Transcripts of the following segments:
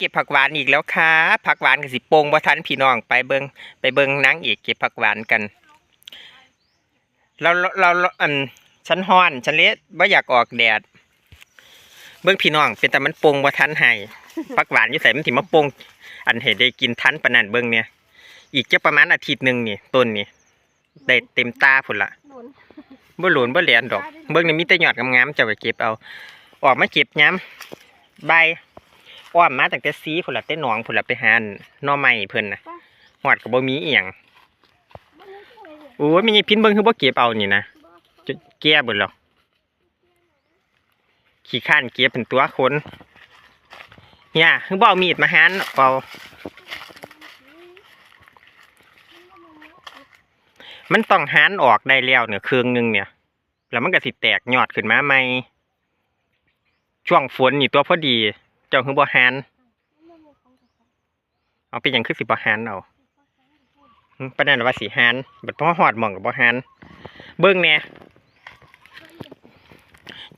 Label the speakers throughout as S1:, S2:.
S1: เก็บผักหวานอีกแล้วค่ะผักหวานกับสิโปงบ่ทันพี่น้องไปเบิงไปเบิงนางเอกเก็บผักหวานกัน เราเราเราอันฉันฮ้อนฉันเละบ่อยากออกแดด เบิ่งพี่น้อง เป็นแต่มันโปงบ่ทันให้ผักหวานอยู่ใส่มันสิมาโปงอันให้ได้กินทันปนนั้นเบิ่งเนี่ย อีกจะประมาณอาทิตย์หนึ่งนี่ต้นนี่ได้เต็มตาพุ่นละบ่หลุนบ่เหลียนดอก เบิ่งนี่มีแต่หยอดงามๆจะไปเก็บเอา ออกมาเก็บย้ำใบ อ้อมมาตั้งแต่ซีพุ่นละแต่หนองพุ่นละไปหาหน่อไม้เพิ่นน่ะหอดก็บ่มีอีหยัง
S2: บ่รู้จังเลยเนี่ย
S1: โอ้ยมีพินเบิ่งคือบ่เก็บเอานี่นะจะแก้เบิดแล้วขี้ข้านเก็บเป็นตัวคนเนี่ยคือบ่เอามีดมาหันเอามันต้องหันออกได้แล้วเนี่ยเครื่องหนึงเนี่ย แล้วมันก็สิแตกยอดขึ้นมาใหม่ช่วงฝนนี่ตัวพอดี เจ้าคือบ่หันเอาเป็นหยังคือสิบ่หันเอาอืมปานนั้นว่าสิหันบัดพอฮอดหม่องก็บ่หันเบิ่งแหน่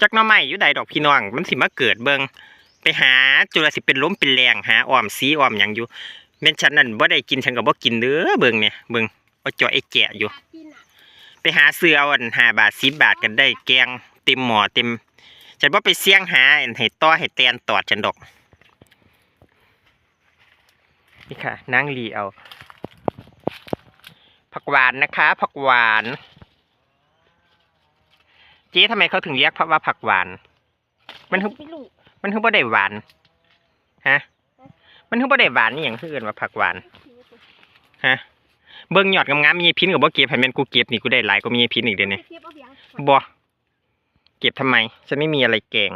S1: จักหน่อไม้อยู่ใดดอกพี่น้อง มันสิมาเกิดเบิ่งไปหาจุลสิเป็นล้มเป็นแรงหาอ้อมสีอ้อมหยังอยู่แม่นฉันนั่นบ่ได้กินฉันก็บ่กินเด้อเบิ่งเนี่ยเบิ่งเอาจ่อไอ้แกะอยู่
S2: กินอะ
S1: ไปหาซื้อเอาอัน5บาท10บาทกันได้แกงเต็มหม้อเต็ม ฉันบ่ไปเสี่ยงหาอันให้ต่อให้แตนตอดฉันดอก นี่ค่ะนางลีเอาผักหวานนะคะผักหวานเจ๊ทำไมเขาถึงเรียกเพราะว่าผักหวาน มันคือ
S2: ไม่รู้
S1: มันคือบ่ได้หวานฮะ มันคือบ่ได้หวานนี่อย่างคือเอื่นว่าผักหวานฮะเบิ่งยอดงามๆมีพินกับบ่เก็บให้แม่นกูเก็บนี่กูได้หลายก็มีพินอีกเดี๋ยวนี้
S2: เทียบ เอาเพียง
S1: บ่เก็บทำไม ฉันไม่มีอะไรแกง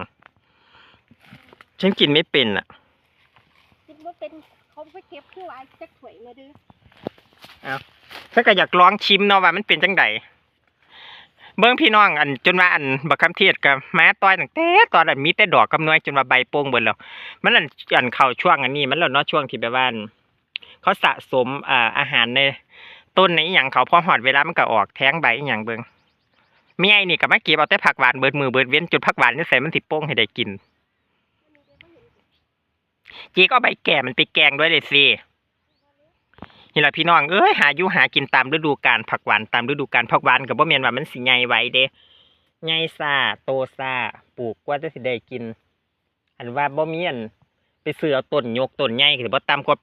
S1: ฉันกินไม่เป็นอะ
S2: คิดว่าเป็นเขาไปเก็บคือว่าจักถวยมาดื้อ
S1: ถ้าก็อยากลองชิมเนาะว่ามันเป็นจังไดเบิ่งพี่น้องอันจนว่าอันบักคำเทศกับแม้ต้อยตั้งแต่ตอนอันมีแต่ดอกกำนวยจนว่าใบโป่งเบิดแล้วมันอันอันเข้าช่วงอันนี้ มันแล้วเนาะช่วงที่แบบว่าอันเขาสะสมอ่าอาหารในต้นในอหย่างเขาพอหอดเวลามันก็ออกแท้งใบอหย่างเบิ่ง มีไอ้นี่ก็มาเก็บเอาแต่ผักหวานเบิดมือเบิดเว้นจนผักหวานนี่ใส่มันสิโป่งให้ได้กินจีก็เอาใบแก่มันไปแกงด้วยเลยสินี่แหละพี่น้องเอ้ยหาอยู่หากินตามฤดูกาลผักหวานตามฤดูกาลผักหวานกับบ่แม่นว่ามันสิใหญ่ไว้เด้ใหญ่ซาโตซาปลูกกว่าจะสิได้กิน อันว่าบ่มีอันไปซื้อต้นยกต้นใหญ่ก็สิบ่ต่ำกว่า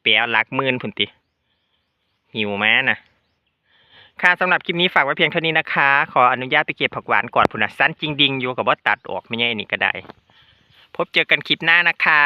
S1: เปียหลักหมื่นพุ่นติหิวแมานะ ค่ะสำหรับคลิปนี้ฝากไว้เพียงเท่านี้นะคะ ขออนุญาตไปเก็บผักหวานก่อนพุ่นนะสั้นจริงดิงอยู่กับว่าตัดออกไม่ใช่นี่ก็ได้ พบเจอกันคลิปหน้านะคะ